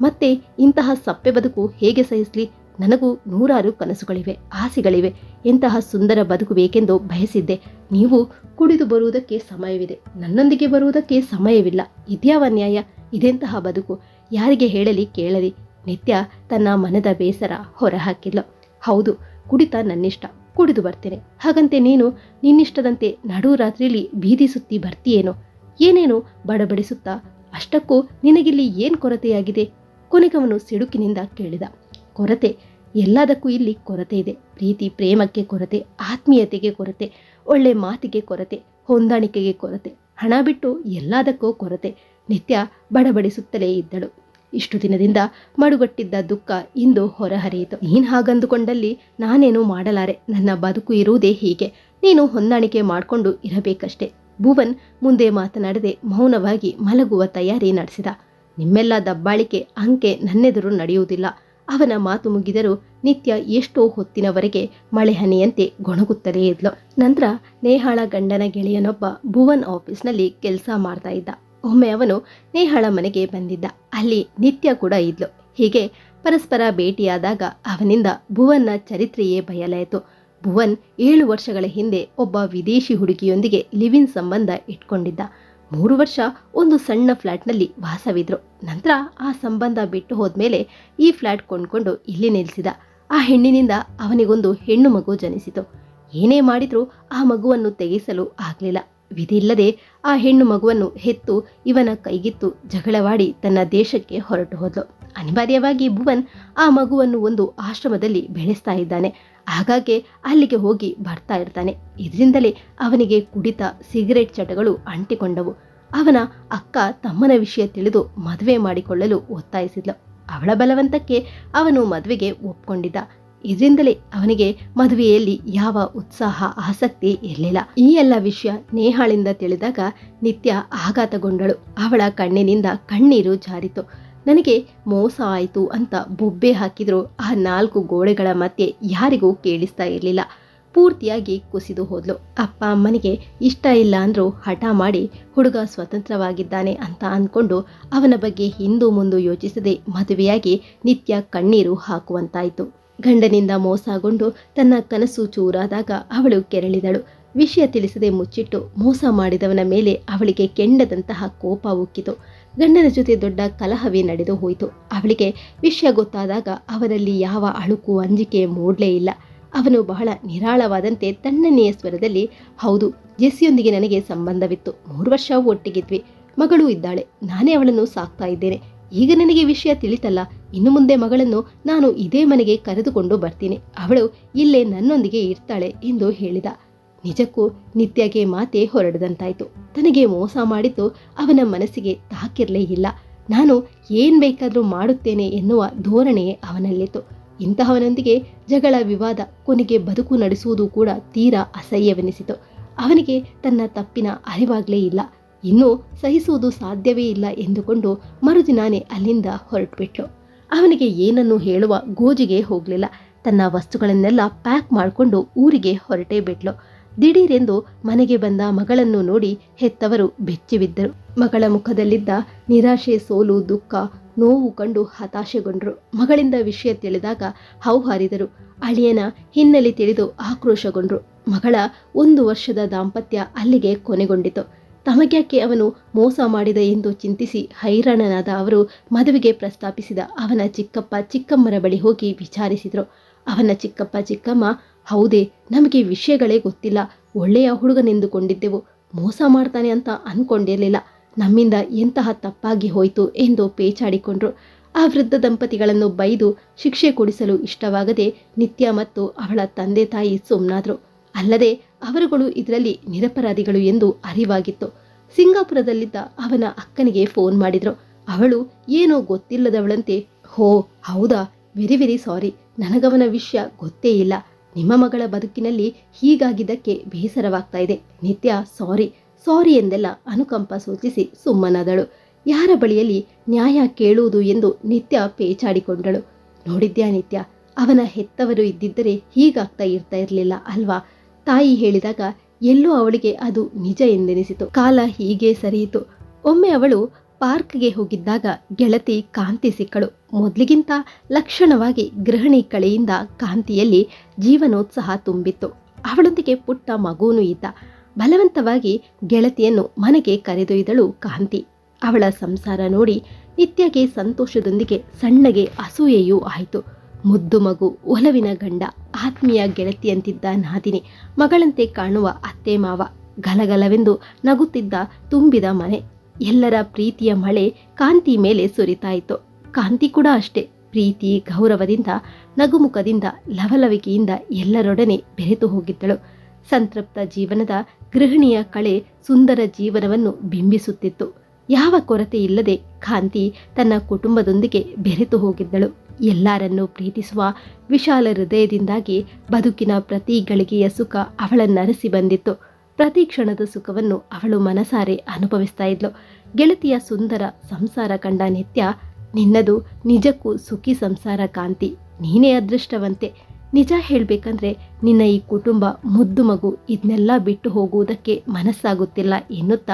ಮತ್ತೆ ಇಂತಹ ಸಪ್ಪೆ ಬದುಕು ಹೇಗೆ ಸಹಿಸಲಿ? ನನಗೂ ನೂರಾರು ಕನಸುಗಳಿವೆ, ಆಸೆಗಳಿವೆ. ಎಂತಹ ಸುಂದರ ಬದುಕು ಬೇಕೆಂದು ಬಯಸಿದ್ದೆ. ನೀವು ಕುಡಿದು ಬರುವುದಕ್ಕೆ ಸಮಯವಿದೆ. ನನ್ನೊಂದಿಗೆ ಬರುವುದಕ್ಕೆ ಸಮಯವಿಲ್ಲ. ಇದ್ಯಾವ ನ್ಯಾಯ? ಇದೆಂತಹ ಬದುಕು? ಯಾರಿಗೆ ಹೇಳಲಿ ಕೇಳಲಿ. ನಿತ್ಯ ತನ್ನ ಮನದ ಬೇಸರ ಹೊರಹಾಕಿಲ್ಲ. ಹೌದು, ಕುಡಿತ ನನ್ನಿಷ್ಟ. ಕುಡಿದು ಬರ್ತೇನೆ. ಹಾಗಂತೆ ನೀನು ನಿನ್ನಿಷ್ಟದಂತೆ ನಡು ರಾತ್ರಿಲಿ ಬೀದಿ ಸುತ್ತಿ ಬರ್ತೀಯೇನೋ? ಏನೇನು ಬಡಬಡಿಸುತ್ತಾ ಅಷ್ಟಕ್ಕೂ ನಿನಗಿಲ್ಲಿ ಏನು ಕೊರತೆಯಾಗಿದೆ? ಕೊನೆಗವನು ಸಿಡುಕಿನಿಂದ ಕೇಳಿದ. ಕೊರತೆ, ಎಲ್ಲದಕ್ಕೂ ಇಲ್ಲಿ ಕೊರತೆ ಇದೆ. ಪ್ರೀತಿ, ಪ್ರೇಮಕ್ಕೆ ಕೊರತೆ, ಆತ್ಮೀಯತೆಗೆ ಕೊರತೆ, ಒಳ್ಳೆ ಮಾತಿಗೆ ಕೊರತೆ, ಹೊಂದಾಣಿಕೆಗೆ ಕೊರತೆ. ಹಣ ಬಿಟ್ಟು ಎಲ್ಲದಕ್ಕೂ ಕೊರತೆ. ನಿತ್ಯ ಬಡಬಡಿಸುತ್ತಲೇ ಇದ್ದಳು. ಇಷ್ಟು ದಿನದಿಂದ ಮಡುಗಟ್ಟಿದ್ದ ದುಃಖ ಇಂದು ಹೊರಹರಿಯಿತು. ನೀನು ಹಾಗಂದುಕೊಂಡಲ್ಲಿ ನಾನೇನು ಮಾಡಲಾರೆ? ನನ್ನ ಬದುಕು ಇರುವುದೇ ಹೀಗೆ. ನೀನು ಹೊಂದಾಣಿಕೆ ಮಾಡಿಕೊಂಡು ಇರಬೇಕಷ್ಟೇ. ಭುವನ್ ಮುಂದೆ ಮಾತನಾಡದೆ ಮೌನವಾಗಿ ಮಲಗುವ ತಯಾರಿ ನಡೆಸಿದ. ನಿಮ್ಮೆಲ್ಲ ದಬ್ಬಾಳಿಕೆ, ಅಂಕೆ ನನ್ನೆದುರು ನಡೆಯುವುದಿಲ್ಲ. ಅವನ ಮಾತು ಮುಗಿದರೂ ನಿತ್ಯ ಎಷ್ಟೋ ಹೊತ್ತಿನವರೆಗೆ ಮಳೆ ಹನಿಯಂತೆ ಗೊಣಗುತ್ತಲೇ ಇದ್ಲು. ನಂತರ ನೇಹಾಳ ಗಂಡನ ಗೆಳೆಯನೊಬ್ಬ ಭುವನ್ ಆಫೀಸ್ನಲ್ಲಿ ಕೆಲಸ ಮಾಡ್ತಾ ಇದ್ದ. ಒಮ್ಮೆ ಅವನು ನೇಹಾಳ ಮನೆಗೆ ಬಂದಿದ್ದ. ಅಲ್ಲಿ ನಿತ್ಯ ಕೂಡ ಇದ್ಲು. ಹೀಗೆ ಪರಸ್ಪರ ಭೇಟಿಯಾದಾಗ ಅವನಿಂದ ಭುವನ್ನ ಚರಿತ್ರೆಯೇ ಬಯಲಾಯಿತು. ಭುವನ್ ಏಳು ವರ್ಷಗಳ ಹಿಂದೆ ಒಬ್ಬ ವಿದೇಶಿ ಹುಡುಗಿಯೊಂದಿಗೆ ಲಿವಿನ್ ಸಂಬಂಧ ಇಟ್ಕೊಂಡಿದ್ದ. ಮೂರು ವರ್ಷ ಒಂದು ಸಣ್ಣ ಫ್ಲ್ಯಾಟ್ನಲ್ಲಿ ವಾಸವಿದ್ರು. ನಂತರ ಆ ಸಂಬಂಧ ಬಿಟ್ಟು ಹೋದ್ಮೇಲೆ ಈ ಫ್ಲ್ಯಾಟ್ ಕೊಂಡ್ಕೊಂಡು ಇಲ್ಲಿ ನಿಲ್ಲಿಸಿದ ಆ ಹೆಣ್ಣಿನಿಂದ ಅವನಿಗೊಂದು ಹೆಣ್ಣು ಮಗು ಜನಿಸಿತು. ಏನೇ ಮಾಡಿದರೂ ಆ ಮಗುವನ್ನು ತೆಗೆಸಲು ಆಗಲಿಲ್ಲ. ವಿಧಿಲ್ಲದೆ ಆ ಹೆಣ್ಣು ಮಗುವನ್ನು ಹೆತ್ತು ಇವನ ಕೈಗಿತ್ತು ಜಗಳವಾಡಿ ತನ್ನ ದೇಶಕ್ಕೆ ಹೊರಟು ಹೋದ್ಲು. ಅನಿವಾರ್ಯವಾಗಿ ಭುವನ್ ಆ ಮಗುವನ್ನು ಒಂದು ಆಶ್ರಮದಲ್ಲಿ ಬೆಳೆಸ್ತಾ ಇದ್ದಾನೆ. ಹಾಗಾಗಿ ಅಲ್ಲಿಗೆ ಹೋಗಿ ಬರ್ತಾ ಇರ್ತಾನೆ. ಇದರಿಂದಲೇ ಅವನಿಗೆ ಕುಡಿತ, ಸಿಗರೆಟ್ ಚಟಗಳು ಅಂಟಿಕೊಂಡವು. ಅವನ ಅಕ್ಕ ತಮ್ಮನ ವಿಷಯ ತಿಳಿದು ಮದುವೆ ಮಾಡಿಕೊಳ್ಳಲು ಒತ್ತಾಯಿಸಿದ್ಲು. ಅವಳ ಬಲವಂತಕ್ಕೆ ಅವನು ಮದುವೆಗೆ ಒಪ್ಕೊಂಡಿದ್ದ. ಇದರಿಂದಲೇ ಅವನಿಗೆ ಮದುವೆಯಲ್ಲಿ ಯಾವ ಉತ್ಸಾಹ, ಆಸಕ್ತಿ ಇರಲಿಲ್ಲ. ಈ ಎಲ್ಲ ವಿಷಯ ನೇಹಾಳಿಂದ ತಿಳಿದಾಗ ನಿತ್ಯ ಆಘಾತಗೊಂಡಳು. ಅವಳ ಕಣ್ಣಿನಿಂದ ಕಣ್ಣೀರು ಜಾರಿತು. ನನಗೆ ಮೋಸ ಆಯಿತು ಅಂತ ಬೊಬ್ಬೆ ಹಾಕಿದ್ರು. ಆ ನಾಲ್ಕು ಗೋಡೆಗಳ ಮಧ್ಯೆ ಯಾರಿಗೂ ಕೇಳಿಸ್ತಾ ಇರಲಿಲ್ಲ. ಪೂರ್ತಿಯಾಗಿ ಕುಸಿದು ಹೋದ್ಲು. ಅಪ್ಪ ಅಮ್ಮನಿಗೆ ಇಷ್ಟ ಇಲ್ಲ ಅಂದರೂ ಹಠ ಮಾಡಿ ಹುಡುಗ ಸ್ವತಂತ್ರವಾಗಿದ್ದಾನೆ ಅಂತ ಅಂದ್ಕೊಂಡು ಅವನ ಬಗ್ಗೆ ಹಿಂದೂ ಮುಂದು ಯೋಚಿಸದೆ ಮದುವೆಯಾಗಿ ನಿತ್ಯ ಕಣ್ಣೀರು ಹಾಕುವಂತಾಯಿತು. ಗಂಡನಿಂದ ಮೋಸಗೊಂಡು ತನ್ನ ಕನಸು ಚೂರಾದಾಗ ಅವಳು ಕೆರಳಿದಳು. ವಿಷಯ ತಿಳಿಸದೆ ಮುಚ್ಚಿಟ್ಟು ಮೋಸ ಮಾಡಿದವನ ಮೇಲೆ ಅವಳಿಗೆ ಕೆಂಡದಂತಹ ಕೋಪ ಉಕ್ಕಿತು. ಗಂಡನ ಜೊತೆ ದೊಡ್ಡ ಕಲಹವೇ ನಡೆದು ಹೋಯಿತು. ಅವಳಿಗೆ ವಿಷಯ ಗೊತ್ತಾದಾಗ ಅವನಲ್ಲಿ ಯಾವ ಅಳುಕು ಅಂಜಿಕೆ ಮೂಡಲೇ ಇಲ್ಲ. ಅವನು ಬಹಳ ನಿರಾಳವಾದಂತೆ ತಣ್ಣನೆಯ ಸ್ವರದಲ್ಲಿ, ಹೌದು, ಜೆಸ್ಸಿಯೊಂದಿಗೆ ನನಗೆ ಸಂಬಂಧವಿತ್ತು. ಮೂರು ವರ್ಷ ಒಟ್ಟಿಗಿದ್ವಿ. ಮಗಳು ಇದ್ದಾಳೆ. ನಾನೇ ಅವಳನ್ನು ಸಾಕ್ತಾ ಇದ್ದೇನೆ. ಈಗ ನನಗೆ ವಿಷಯ ತಿಳಿತಲ್ಲ. ಇನ್ನು ಮುಂದೆ ಮಗಳನ್ನು ನಾನು ಇದೇ ಮನೆಗೆ ಕರೆದುಕೊಂಡು ಬರ್ತೀನಿ. ಅವಳು ಇಲ್ಲೇ ನನ್ನೊಂದಿಗೆ ಇರ್ತಾಳೆ ಎಂದು ಹೇಳಿದ. ನಿಜಕ್ಕೂ ನಿತ್ಯಗೆ ಮಾತೆ ಹೊರಡದಂತಾಯ್ತು. ತನಗೆ ಮೋಸ ಮಾಡಿದ್ದು ಅವನ ಮನಸ್ಸಿಗೆ ತಾಕಿರಲೇ ಇಲ್ಲ. ನಾನು ಏನ್ ಬೇಕಾದ್ರೂ ಮಾಡುತ್ತೇನೆ ಎನ್ನುವ ಧೋರಣೆಯೇ ಅವನಲ್ಲಿತ್ತು. ಇಂತಹವನೊಂದಿಗೆ ಜಗಳ ವಿವಾದ, ಕೊನೆಗೆ ಬದುಕು ನಡೆಸುವುದು ಕೂಡ ತೀರಾ ಅಸಹ್ಯವೆನಿಸಿತು. ಅವನಿಗೆ ತನ್ನ ತಪ್ಪಿನ ಅರಿವಾಗಲೇ ಇಲ್ಲ. ಇನ್ನೂ ಸಹಿಸುವುದು ಸಾಧ್ಯವೇ ಇಲ್ಲ ಎಂದುಕೊಂಡು ಮರುದಿನಾನೇ ಅಲ್ಲಿಂದ ಹೊರಟುಬಿಟ್ಲು. ಅವನಿಗೆ ಏನನ್ನು ಹೇಳುವ ಗೋಜಿಗೆ ಹೋಗಲಿಲ್ಲ. ತನ್ನ ವಸ್ತುಗಳನ್ನೆಲ್ಲ ಪ್ಯಾಕ್ ಮಾಡಿಕೊಂಡು ಊರಿಗೆ ಹೊರಟೇ ಬಿಟ್ಲು. ದಿಢೀರೆಂದು ಮನೆಗೆ ಬಂದ ಮಗಳನ್ನು ನೋಡಿ ಹೆತ್ತವರು ಬೆಚ್ಚಿಬಿದ್ದರು. ಮಗಳ ಮುಖದಲ್ಲಿದ್ದ ನಿರಾಶೆ, ಸೋಲು, ದುಃಖ, ನೋವು ಕಂಡು ಹತಾಶೆಗೊಂಡರು. ಮಗಳಿಂದ ವಿಷಯ ತಿಳಿದಾಗ ಹೌಹಾರಿದರು. ಅಳಿಯನ ಹಿನ್ನೆಲೆ ತಿಳಿದು ಆಕ್ರೋಶಗೊಂಡರು. ಮಗಳ ಒಂದು ವರ್ಷದ ದಾಂಪತ್ಯ ಅಲ್ಲಿಗೆ ಕೊನೆಗೊಂಡಿತು. ತಮಗ್ಯಾಕೆ ಅವನು ಮೋಸ ಮಾಡಿದ ಎಂದು ಚಿಂತಿಸಿ ಹೈರಾಣನಾದ ಅವರು ಮದುವೆಗೆ ಪ್ರಸ್ತಾಪಿಸಿದ ಅವನ ಚಿಕ್ಕಪ್ಪ ಚಿಕ್ಕಮ್ಮರ ಬಳಿ ಹೋಗಿ ವಿಚಾರಿಸಿದರು. ಅವನ ಚಿಕ್ಕಪ್ಪ ಚಿಕ್ಕಮ್ಮ ಹೌದೇ, ನಮಗೆ ವಿಷಯಗಳೇ ಗೊತ್ತಿಲ್ಲ. ಒಳ್ಳೆಯ ಹುಡುಗನೆಂದುಕೊಂಡಿದ್ದೆವು ಮೋಸ ಮಾಡ್ತಾನೆ ಅಂತ ಅನ್ಕೊಂಡಿರಲಿಲ್ಲ. ನಮ್ಮಿಂದ ಎಂತಹ ತಪ್ಪಾಗಿ ಹೋಯಿತು ಎಂದು ಪೇಚಾಡಿಕೊಂಡ್ರು. ಆ ವೃದ್ಧ ದಂಪತಿಗಳನ್ನು ಬೈದು ಶಿಕ್ಷೆ ಕೊಡಿಸಲು ಇಷ್ಟವಾಗದೆ ನಿತ್ಯ ಮತ್ತು ಅವಳ ತಂದೆ ತಾಯಿ ಸುಮ್ನಾದ್ರು. ಅಲ್ಲದೆ ಅವರುಗಳು ಇದರಲ್ಲಿ ನಿರಪರಾಧಿಗಳು ಎಂದು ಅರಿವಾಗಿತ್ತು. ಸಿಂಗಾಪುರದಲ್ಲಿದ್ದ ಅವನ ಅಕ್ಕನಿಗೆ ಫೋನ್ ಮಾಡಿದ್ರು. ಅವಳು, ಏನೋ ಗೊತ್ತಿಲ್ಲದವಳಂತೆ. ಹೋ, ಹೌದಾ? Very very sorry. ನನಗವನ ವಿಷಯ ಗೊತ್ತೇ ಇಲ್ಲ. ನಿಮ್ಮ ಮಗಳ ಬದುಕಿನಲ್ಲಿ ಹೀಗಾಗಿದ್ದಕ್ಕೆ ಬೇಸರವಾಗ್ತಾ ಇದೆ. ನಿತ್ಯ, ಸಾರಿ ಸಾರಿ ಎಂದೆಲ್ಲ ಅನುಕಂಪ ಸೂಚಿಸಿ ಸುಮ್ಮನಾದಳು. ಯಾರ ಬಳಿಯಲ್ಲಿ ನ್ಯಾಯ ಕೇಳುವುದು ಎಂದು ನಿತ್ಯ ಪೇಚಾಡಿಕೊಂಡಳು. ನೋಡಿದ್ಯಾ ನಿತ್ಯ, ಅವನ ಹೆತ್ತವರು ಇದ್ದಿದ್ದರೆ ಹೀಗಾಗ್ತಾ ಇರ್ತಾ ಇರಲಿಲ್ಲ ಅಲ್ವಾ ತಾಯಿ ಹೇಳಿದಾಗ ಎಲ್ಲೋ ಅವಳಿಗೆ ಅದು ನಿಜ ಎಂದೆನಿಸಿತು. ಕಾಲ ಹೀಗೆ ಸರಿಯಿತು. ಒಮ್ಮೆ ಅವಳು ಪಾರ್ಕ್ಗೆ ಹೋಗಿದ್ದಾಗ ಗೆಳತಿ ಕಾಂತಿ ಸಿಕ್ಕಳು. ಮೊದಲಿಗಿಂತ ಲಕ್ಷಣವಾಗಿ ಗೃಹಿಣಿ ಕಳೆಯಿಂದ ಕಾಂತಿಯಲ್ಲಿ ಜೀವನೋತ್ಸಾಹ ತುಂಬಿತ್ತು. ಅವಳೊಂದಿಗೆ ಪುಟ್ಟ ಮಗುವೂ ಇದ್ದ. ಬಲವಂತವಾಗಿ ಗೆಳತಿಯನ್ನು ಮನೆಗೆ ಕರೆದೊಯ್ದಳು ಕಾಂತಿ. ಅವಳ ಸಂಸಾರ ನೋಡಿ ನಿತ್ಯಗೆ ಸಂತೋಷದೊಂದಿಗೆ ಸಣ್ಣಗೆ ಅಸೂಯೆಯೂ ಆಯಿತು. ಮುದ್ದು ಮಗು, ಒಲವಿನ ಗಂಡ, ಆತ್ಮೀಯ ಗೆಳತಿಯಂತಿದ್ದ ನಾದಿನಿ, ಮಗಳಂತೆ ಕಾಣುವ ಅತ್ತೆ ಮಾವ, ಗಲಗಲವೆಂದು ನಗುತ್ತಿದ್ದ ತುಂಬಿದ ಮನೆ. ಎಲ್ಲರ ಪ್ರೀತಿಯ ಮಳೆ ಕಾಂತಿ ಮೇಲೆ ಸುರಿತಾಯಿತು. ಕಾಂತಿ ಕೂಡ ಅಷ್ಟೇ. ಪ್ರೀತಿ, ಗೌರವದಿಂದ, ನಗುಮುಖದಿಂದ, ಲವಲವಿಕೆಯಿಂದ ಎಲ್ಲರೊಡನೆ ಬೆರೆತು ಹೋಗಿದ್ದಳು. ಸಂತೃಪ್ತ ಜೀವನದ ಗೃಹಿಣಿಯ ಕಳೆ ಸುಂದರ ಜೀವನವನ್ನು ಬಿಂಬಿಸುತ್ತಿತ್ತು. ಯಾವ ಕೊರತೆ ಇಲ್ಲದೆ ಕಾಂತಿ ತನ್ನ ಕುಟುಂಬದೊಂದಿಗೆ ಬೆರೆತು ಹೋಗಿದ್ದಳು. ಎಲ್ಲರನ್ನೂ ಪ್ರೀತಿಸುವ ವಿಶಾಲ ಹೃದಯದಿಂದಾಗಿ ಬದುಕಿನ ಪ್ರತಿ ಗಳಿಗೆಯ ಸುಖ ಅವಳನ್ನರಸಿ ಬಂದಿತ್ತು. ಪ್ರತಿ ಕ್ಷಣದ ಸುಖವನ್ನು ಅವಳು ಮನಸಾರೆ ಅನುಭವಿಸ್ತಾ ಇದ್ಲು. ಗೆಳತಿಯ ಸುಂದರ ಸಂಸಾರ ಕಂಡ ನಿತ್ಯ, ನಿನ್ನದು ನಿಜಕ್ಕೂ ಸುಖಿ ಸಂಸಾರ ಕಾಂತಿ, ನೀನೇ ಅದೃಷ್ಟವಂತೆ. ನಿಜ ಹೇಳಬೇಕಂದ್ರೆ ನಿನ್ನ ಈ ಕುಟುಂಬ ಮುದ್ದು ಮಗು ಇದನ್ನೆಲ್ಲ ಬಿಟ್ಟು ಹೋಗುವುದಕ್ಕೆ ಮನಸ್ಸಾಗುತ್ತಿಲ್ಲ ಎನ್ನುತ್ತಾ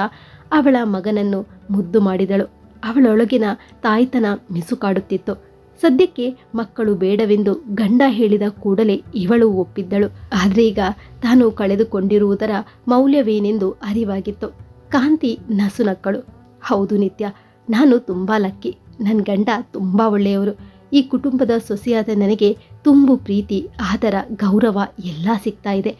ಅವಳ ಮಗನನ್ನು ಮುದ್ದು ಮಾಡಿದಳು. ಅವಳೊಳಗಿನ ತಾಯ್ತನ ಮಿಸುಕಾಡುತ್ತಿತ್ತು. ಸದ್ಯಕ್ಕೆ ಮಕ್ಕಳು ಬೇಡವೆಂದು ಗಂಡ ಹೇಳಿದ ಕೂಡಲೇ ಇವಳು ಒಪ್ಪಿದ್ದಳು. ಆದರೆ ಈಗ ತಾನು ಕಳೆದುಕೊಂಡಿರುವುದರ ಮೌಲ್ಯವೇನೆಂದು ಅರಿವಾಗಿತ್ತು. ಕಾಂತಿ ನಸುನಕ್ಕಳು. ಹೌದು ನಿತ್ಯ, ನಾನು ತುಂಬ ಲಕ್ಕಿ. ನನ್ನ ಗಂಡ ತುಂಬ ಒಳ್ಳೆಯವರು. ಈ ಕುಟುಂಬದ ಸೊಸೆಯಾದ ನನಗೆ ತುಂಬು ಪ್ರೀತಿ, ಆದರ, ಗೌರವ ಎಲ್ಲ ಸಿಗ್ತಾ ಇದೆ.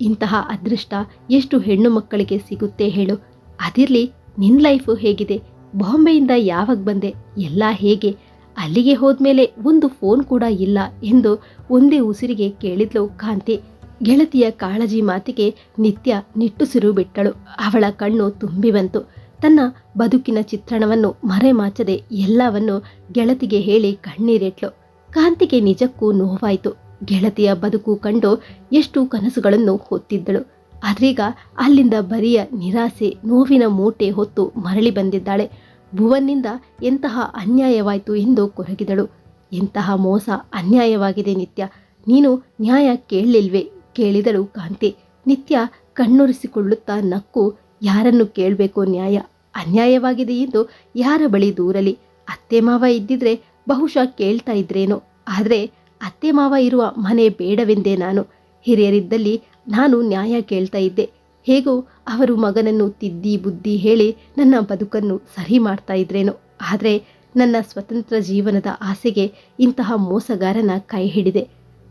ಇಂತಹ ಅದೃಷ್ಟ ಎಷ್ಟು ಹೆಣ್ಣು ಮಕ್ಕಳಿಗೆ ಸಿಗುತ್ತೆ ಹೇಳು. ಅದಿರಲಿ ನಿನ್ನ ಲೈಫು ಹೇಗಿದೆ. ಬಾಂಬೆಯಿಂದ ಯಾವಾಗ ಬಂದೆ, ಎಲ್ಲ ಹೇಗೆ? ಅಲ್ಲಿಗೆ ಹೋದ್ಮೇಲೆ ಒಂದು ಫೋನ್ ಕೂಡ ಇಲ್ಲ ಎಂದು ಒಂದೇ ಉಸಿರಿಗೆ ಕೇಳಿದ್ಲು ಕಾಂತಿ. ಗೆಳತಿಯ ಕಾಳಜಿ ಮಾತಿಗೆ ನಿತ್ಯ ನಿಟ್ಟುಸಿರು ಬಿಟ್ಟಳು. ಅವಳ ಕಣ್ಣು ತುಂಬಿ ಬಂತು. ತನ್ನ ಬದುಕಿನ ಚಿತ್ರಣವನ್ನು ಮರೆಮಾಚದೆ ಎಲ್ಲವನ್ನು ಗೆಳತಿಗೆ ಹೇಳಿ ಕಣ್ಣೀರಿಟ್ಲು. ಕಾಂತಿಗೆ ನಿಜಕ್ಕೂ ನೋವಾಯಿತು. ಗೆಳತಿಯ ಬದುಕು ಕಂಡು ಎಷ್ಟು ಕನಸುಗಳನ್ನು ಹೊತ್ತಿದ್ದಳು. ಆದ್ರೀಗ ಅಲ್ಲಿಂದ ಬರಿಯ ನಿರಾಸೆ ನೋವಿನ ಮೂಟೆ ಹೊತ್ತು ಮರಳಿ ಬಂದಿದ್ದಾಳೆ. ಭುವನ್ನಿಂದ ಎಂತಹ ಅನ್ಯಾಯವಾಯಿತು ಎಂದು ಕೊರಗಿದಳು. ಎಂತಹ ಮೋಸ ಅನ್ಯಾಯವಾಗಿದೆ ನಿತ್ಯ. ನೀನು ನ್ಯಾಯ ಕೇಳಲಿಲ್ವೇ ಕೇಳಿದಳು ಕಾಂತಿ. ನಿತ್ಯ ಕಣ್ಣೊರೆಸಿಕೊಳ್ಳುತ್ತಾ ನಕ್ಕು, ಯಾರನ್ನು ಕೇಳಬೇಕು ನ್ಯಾಯ? ಅನ್ಯಾಯವಾಗಿದೆ ಎಂದು ಯಾರ ಬಳಿ ದೂರಲಿ? ಅತ್ತೆ ಮಾವ ಇದ್ದಿದ್ರೆ ಬಹುಶಃ ಕೇಳ್ತಾ ಇದ್ರೇನೋ? ಆದರೆ ಅತ್ತೆ ಮಾವ ಇರುವ ಮನೆ ಬೇಡವೆಂದೇ ನಾನು. ಹಿರಿಯರಿದ್ದಲ್ಲಿ ನಾನು ನ್ಯಾಯ ಕೇಳ್ತಾ ಇದ್ದೆ. ಹೇಗೋ ಅವರು ಮಗನನ್ನು ತಿದ್ದಿ ಬುದ್ಧಿ ಹೇಳಿ ನನ್ನ ಬದುಕನ್ನು ಸರಿ ಮಾಡ್ತಾ ಇದ್ರೇನೋ. ಆದರೆ ನನ್ನ ಸ್ವತಂತ್ರ ಜೀವನದ ಆಸೆಗೆ ಇಂತಹ ಮೋಸಗಾರನ ಕೈ ಹಿಡಿದೆ.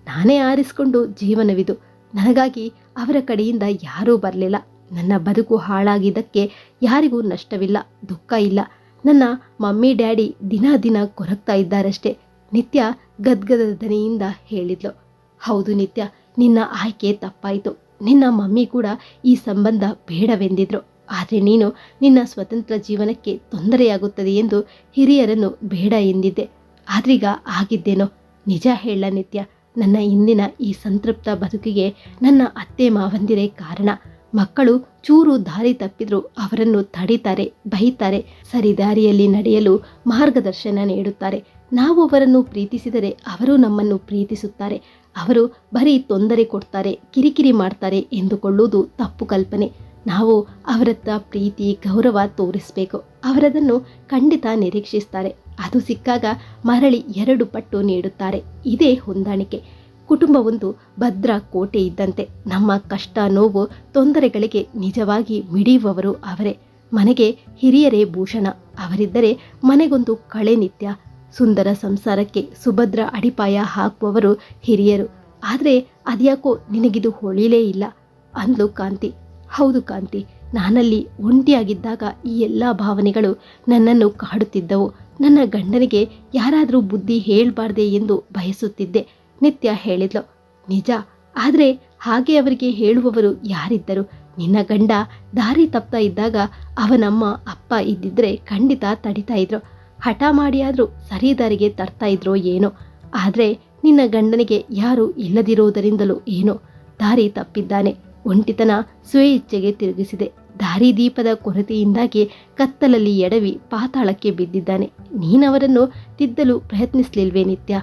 ನಾನೇ ಆರಿಸಿಕೊಂಡು ಜೀವನವಿದು. ನನಗಾಗಿ ಅವರ ಕಡೆಯಿಂದ ಯಾರೂ ಬರಲಿಲ್ಲ. ನನ್ನ ಬದುಕು ಹಾಳಾಗಿದ್ದಕ್ಕೆ ಯಾರಿಗೂ ನಷ್ಟವಿಲ್ಲ, ದುಃಖ ಇಲ್ಲ. ನನ್ನ ಮಮ್ಮಿ, ಡ್ಯಾಡಿ ದಿನ ದಿನ ಕೊರಗ್ತಾ ಇದ್ದಾರಷ್ಟೇ. ನಿತ್ಯ ಗದ್ಗದ ದನಿಯಿಂದ ಹೇಳಿದ್ಲು. ಹೌದು ನಿತ್ಯ, ನಿನ್ನ ಆಯ್ಕೆ ತಪ್ಪಾಯಿತು. ನಿನ್ನ ಮಮ್ಮಿ ಕೂಡ ಈ ಸಂಬಂಧ ಬೇಡವೆಂದಿದ್ರು. ಆದರೆ ನೀನು ನಿನ್ನ ಸ್ವತಂತ್ರ ಜೀವನಕ್ಕೆ ತೊಂದರೆಯಾಗುತ್ತದೆ ಎಂದು ಹಿರಿಯರನ್ನು ಬೇಡ ಎಂದಿದ್ದೆ. ಆದ್ರೀಗ ಆಗಿದ್ದೇನೋ. ನಿಜ ಹೇಳ ನಿತ್ಯ. ನನ್ನ ಇಂದಿನ ಈ ಸಂತೃಪ್ತ ಬದುಕಿಗೆ ನನ್ನ ಅತ್ತೆ ಮಾವಂದಿರೇ ಕಾರಣ. ಮಕ್ಕಳು ಚೂರು ದಾರಿ ತಪ್ಪಿದ್ರು ಅವರನ್ನು ತಡೀತಾರೆ, ಬೈತಾರೆ ಸರಿದಾರಿಯಲ್ಲಿ ನಡೆಯಲು ಮಾರ್ಗದರ್ಶನ ನೀಡುತ್ತಾರೆ. ನಾವು ಅವರನ್ನು ಪ್ರೀತಿಸಿದರೆ ಅವರು ನಮ್ಮನ್ನು ಪ್ರೀತಿಸುತ್ತಾರೆ. ಅವರು ಬರೀ ತೊಂದರೆ ಕೊಡ್ತಾರೆ, ಕಿರಿಕಿರಿ ಮಾಡ್ತಾರೆ ಎಂದುಕೊಳ್ಳುವುದು ತಪ್ಪು ಕಲ್ಪನೆ. ನಾವು ಅವರತ್ತ ಪ್ರೀತಿ, ಗೌರವ ತೋರಿಸಬೇಕು. ಅವರದನ್ನು ಖಂಡಿತ ನಿರೀಕ್ಷಿಸ್ತಾರೆ. ಅದು ಸಿಕ್ಕಾಗ ಮರಳಿ ಎರಡು ಪಟ್ಟು ನೀಡುತ್ತಾರೆ. ಇದೇ ಹೊಂದಾಣಿಕೆ. ಕುಟುಂಬವೊಂದು ಭದ್ರ ಕೋಟೆ ಇದ್ದಂತೆ. ನಮ್ಮ ಕಷ್ಟ, ನೋವು, ತೊಂದರೆಗಳಿಗೆ ನಿಜವಾಗಿ ಮಿಡಿಯುವವರು ಅವರೇ. ಮನೆಗೆ ಹಿರಿಯರೇ ಭೂಷಣ. ಅವರಿದ್ದರೆ ಮನೆಗೊಂದು ಕಳೆ ನಿತ್ಯ ಸುಂದರ ಸಂಸಾರಕ್ಕೆ ಸುಭದ್ರ ಅಡಿಪಾಯ ಹಾಕುವವರು ಹಿರಿಯರು. ಆದರೆ ಅದ್ಯಾಕೋ ನಿನಗಿದು ಹೊಳಿಲೇ ಇಲ್ಲ. ಅಂದ್ಲು ಕಾಂತಿ. ಹೌದು ಕಾಂತಿ, ನಾನಲ್ಲಿ ಒಂಟಿಯಾಗಿದ್ದಾಗ ಈ ಎಲ್ಲ ಭಾವನೆಗಳು ನನ್ನನ್ನು ಕಾಡುತ್ತಿದ್ದವು. ನನ್ನ ಗಂಡನಿಗೆ ಯಾರಾದರೂ ಬುದ್ಧಿ ಹೇಳಬಾರ್ದೆ ಎಂದು ಬಯಸುತ್ತಿದ್ದೆ, ನಿತ್ಯ ಹೇಳಿದ್ಲು. ನಿಜ, ಆದರೆ ಹಾಗೆ ಅವರಿಗೆ ಹೇಳುವವರು ಯಾರಿದ್ದರು? ನಿನ್ನ ಗಂಡ ದಾರಿ ತಪ್ತಾ ಇದ್ದಾಗ ಅವನಮ್ಮ ಅಪ್ಪ ಇದ್ದಿದ್ರೆ ಖಂಡಿತ ತಡಿತಾ ಇದ್ರು. ಹಠ ಮಾಡಿಯಾದರೂ ಸರಿ ದಾರಿಗೆ ತರ್ತಾ ಇದ್ರೋ ಏನೋ. ಆದರೆ ನಿನ್ನ ಗಂಡನಿಗೆ ಯಾರು ಇಲ್ಲದಿರುವುದರಿಂದಲೂ ಏನೋ. ದಾರಿ ತಪ್ಪಿದ್ದಾನೆ. ಒಂಟಿತನ ಸ್ವೇಚ್ಛೆಗೆ ತಿರುಗಿಸಿದೆ. ದಾರಿದೀಪದ ಕೊರತೆಯಿಂದಾಗಿ ಕತ್ತಲಲ್ಲಿ ಎಡವಿ ಪಾತಾಳಕ್ಕೆ ಬಿದ್ದಿದ್ದಾನೆ. ನೀನವರನ್ನು ತಿದ್ದಲು ಪ್ರಯತ್ನಿಸಲಿಲ್ವೇ ನಿತ್ಯ?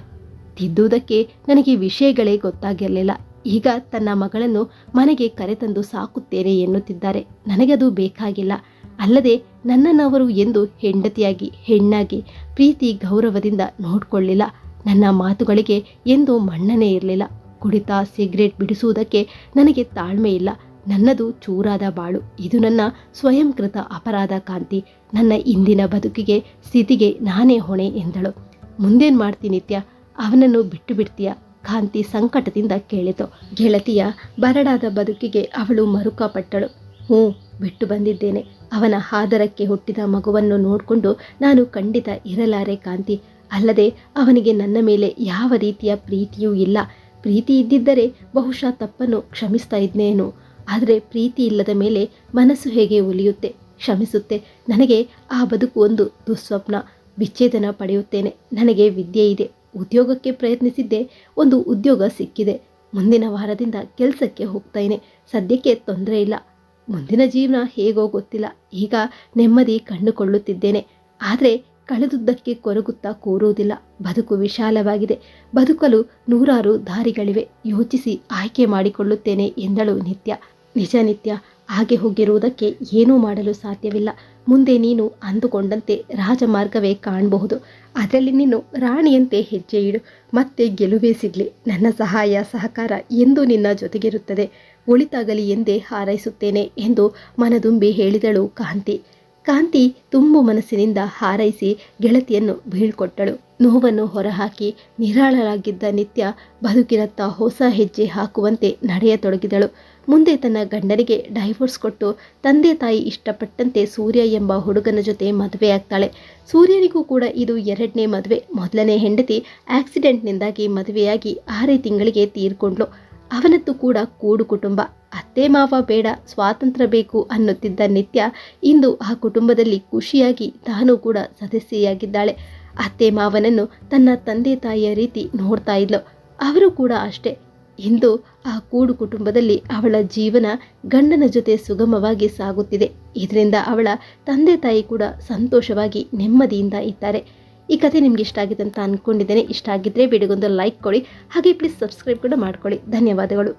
ತಿದ್ದುವುದಕ್ಕೆ ನನಗೆ ವಿಷಯಗಳೇ ಗೊತ್ತಾಗಿರಲಿಲ್ಲ. ಈಗ ತನ್ನ ಮಗಳನ್ನು ಮನೆಗೆ ಕರೆತಂದು ಸಾಕುತ್ತೇನೆ ಎನ್ನುತ್ತಿದ್ದಾರೆ. ನನಗದು ಬೇಕಾಗಿಲ್ಲ. ಅಲ್ಲದೆ ನನ್ನನ್ನವರು ಎಂದು ಹೆಂಡತಿಯಾಗಿ, ಹೆಣ್ಣಾಗಿ ಪ್ರೀತಿ, ಗೌರವದಿಂದ ನೋಡಿಕೊಳ್ಳಿಲ್ಲ. ನನ್ನ ಮಾತುಗಳಿಗೆ ಎಂದು ಮಣ್ಣನೆ ಇರಲಿಲ್ಲ. ಕುಡಿತ ಸಿಗರೇಟ್ ಬಿಡಿಸುವುದಕ್ಕೆ ನನಗೆ ತಾಳ್ಮೆ ಇಲ್ಲ. ನನ್ನದು ಚೂರಾದ ಬಾಳು. ಇದು ನನ್ನ ಸ್ವಯಂಕೃತ ಅಪರಾಧ ಕಾಂತಿ. ನನ್ನ ಇಂದಿನ ಬದುಕಿಗೆ, ಸ್ಥಿತಿಗೆ ನಾನೇ ಹೊಣೆ ಎಂದಳು. ಮುಂದೇನು ಮಾಡ್ತೀನಿ ನಿತ್ಯ? ಅವನನ್ನು ಬಿಟ್ಟು ಬಿಡ್ತೀಯ? ಕಾಂತಿ ಸಂಕಟದಿಂದ ಕೇಳಿತು. ಗೆಳತಿಯ ಬರಡಾದ ಬದುಕಿಗೆ ಅವಳು ಮರುಕಪಟ್ಟಳು. ಹ್ಞೂ, ಬಿಟ್ಟು ಬಂದಿದ್ದೇನೆ. ಅವನ ಆದರಕ್ಕೆ ಹುಟ್ಟಿದ ಮಗುವನ್ನು ನೋಡಿಕೊಂಡು ನಾನು ಖಂಡಿತ ಇರಲಾರೆ ಕಾಂತಿ. ಅಲ್ಲದೆ ಅವನಿಗೆ ನನ್ನ ಮೇಲೆ ಯಾವ ರೀತಿಯ ಪ್ರೀತಿಯೂ ಇಲ್ಲ. ಪ್ರೀತಿ ಇದ್ದಿದ್ದರೆ ಬಹುಶಃ ತಪ್ಪನ್ನು ಕ್ಷಮಿಸ್ತಾ ಇದ್ನೇನು. ಆದರೆ ಪ್ರೀತಿ ಇಲ್ಲದ ಮೇಲೆ ಮನಸ್ಸು ಹೇಗೆ ಒಲಿಯುತ್ತೆ ಕ್ಷಮಿಸುತ್ತೆ. ನನಗೆ ಆ ಬದುಕು ಒಂದು ದುಸ್ವಪ್ನ. ವಿಚ್ಛೇದನ ಪಡೆಯುತ್ತೇನೆ. ನನಗೆ ವಿದ್ಯೆ ಇದೆ. ಉದ್ಯೋಗಕ್ಕೆ ಪ್ರಯತ್ನಿಸಿದ್ದೆ. ಒಂದು ಉದ್ಯೋಗ ಸಿಕ್ಕಿದೆ. ಮುಂದಿನ ವಾರದಿಂದ ಕೆಲಸಕ್ಕೆ ಹೋಗ್ತಾಯಿನಿ ಸದ್ಯಕ್ಕೆ ತೊಂದರೆ ಇಲ್ಲ. ಮುಂದಿನ ಜೀವನ ಹೇಗೋ ಗೊತ್ತಿಲ್ಲ. ಈಗ ನೆಮ್ಮದಿ ಕಂಡುಕೊಳ್ಳುತ್ತಿದ್ದೇನೆ. ಆದರೆ ಕಳೆದುದ್ದಕ್ಕೆ ಕೊರಗುತ್ತಾ ಕೂರುವುದಿಲ್ಲ. ಬದುಕು ವಿಶಾಲವಾಗಿದೆ. ಬದುಕಲು ನೂರಾರು ದಾರಿಗಳಿವೆ. ಯೋಚಿಸಿ ಆಯ್ಕೆ ಮಾಡಿಕೊಳ್ಳುತ್ತೇನೆ ಎಂದಳು ನಿತ್ಯ. ನಿಜ ನಿತ್ಯ, ಹಾಗೆ ಹೋಗಿರುವುದಕ್ಕೆ ಏನೂ ಮಾಡಲು ಸಾಧ್ಯವಿಲ್ಲ. ಮುಂದೆ ನೀನು ಅಂದುಕೊಂಡಂತೆ ರಾಜಮಾರ್ಗವೇ ಕಾಣಬಹುದು. ಅದರಲ್ಲಿ ನೀನು ರಾಣಿಯಂತೆ ಹೆಜ್ಜೆ ಇಡು ಮತ್ತೆ ಗೆಲುವೇ ಸಿಗಲಿ. ನನ್ನ ಸಹಾಯ, ಸಹಕಾರ ಎಂದು ನಿನ್ನ ಜೊತೆಗಿರುತ್ತದೆ. ಒಳಿತಾಗಲಿ ಎಂದೇ ಹಾರೈಸುತ್ತೇನೆ ಎಂದು ಮನದುಂಬಿ ಹೇಳಿದಳು ಕಾಂತಿ. ಕಾಂತಿ ತುಂಬು ಮನಸ್ಸಿನಿಂದ ಹಾರೈಸಿ ಗೆಳತಿಯನ್ನು ಬೀಳ್ಕೊಟ್ಟಳು. ನೋವನ್ನು ಹೊರಹಾಕಿ ನಿರಾಳರಾಗಿದ್ದ ನಿತ್ಯ ಬದುಕಿನತ್ತ ಹೊಸ ಹೆಜ್ಜೆ ಹಾಕುವಂತೆ ನಡೆಯತೊಡಗಿದಳು. ಮುಂದೆ ತನ್ನ ಗಂಡನಿಗೆ ಡೈವೋರ್ಸ್ ಕೊಟ್ಟು ತಂದೆ ತಾಯಿ ಇಷ್ಟಪಟ್ಟಂತೆ ಸೂರ್ಯ ಎಂಬ ಹುಡುಗನ ಜೊತೆ ಮದುವೆಯಾಗ್ತಾಳೆ. ಸೂರ್ಯನಿಗೂ ಕೂಡ ಇದು ಎರಡನೇ ಮದುವೆ. ಮೊದಲನೇ ಹೆಂಡತಿ ಆಕ್ಸಿಡೆಂಟ್ನಿಂದಾಗಿ ಮದುವೆಯಾಗಿ ಆರೇ ತಿಂಗಳಿಗೆ ತೀರ್ಕೊಂಡ್ಲು ಅವನದ್ದು ಕೂಡ ಕೂಡು ಕುಟುಂಬ. ಅತ್ತೆ ಮಾವ ಬೇಡ, ಸ್ವಾತಂತ್ರ್ಯ ಬೇಕು ಅನ್ನುತ್ತಿದ್ದ ನಿತ್ಯ ಇಂದು ಆ ಕುಟುಂಬದಲ್ಲಿ ಖುಷಿಯಾಗಿ ತಾನು ಕೂಡ ಸದಸ್ಯೆಯಾಗಿದ್ದಾಳೆ. ಅತ್ತೆ ಮಾವನನ್ನು ತನ್ನ ತಂದೆ ತಾಯಿಯ ರೀತಿ ನೋಡ್ತಾ ಇದ್ಲು. ಅವರು ಕೂಡ ಅಷ್ಟೇ. ಇಂದು ಆ ಕೂಡು ಕುಟುಂಬದಲ್ಲಿ ಅವಳ ಜೀವನ ಗಂಡನ ಜೊತೆ ಸುಗಮವಾಗಿ ಸಾಗುತ್ತಿದೆ. ಇದರಿಂದ ಅವಳ ತಂದೆ ತಾಯಿ ಕೂಡ ಸಂತೋಷವಾಗಿ ನೆಮ್ಮದಿಯಿಂದ ಇದ್ದಾರೆ. ಈ ಕಥೆ ನಿಮ್ಗೆ ಇಷ್ಟ ಆಗಿದೆ ಅಂತ ಅಂದ್ಕೊಂಡಿದ್ದೇನೆ ಇಷ್ಟ ಆಗಿದ್ದರೆ ವಿಡಿಯೋಗೊಂದು ಲೈಕ್ ಕೊಡಿ, ಹಾಗೆ ಪ್ಲೀಸ್ ಸಬ್ಸ್ಕ್ರೈಬ್ ಕೂಡ ಮಾಡ್ಕೊಳ್ಳಿ. ಧನ್ಯವಾದಗಳು.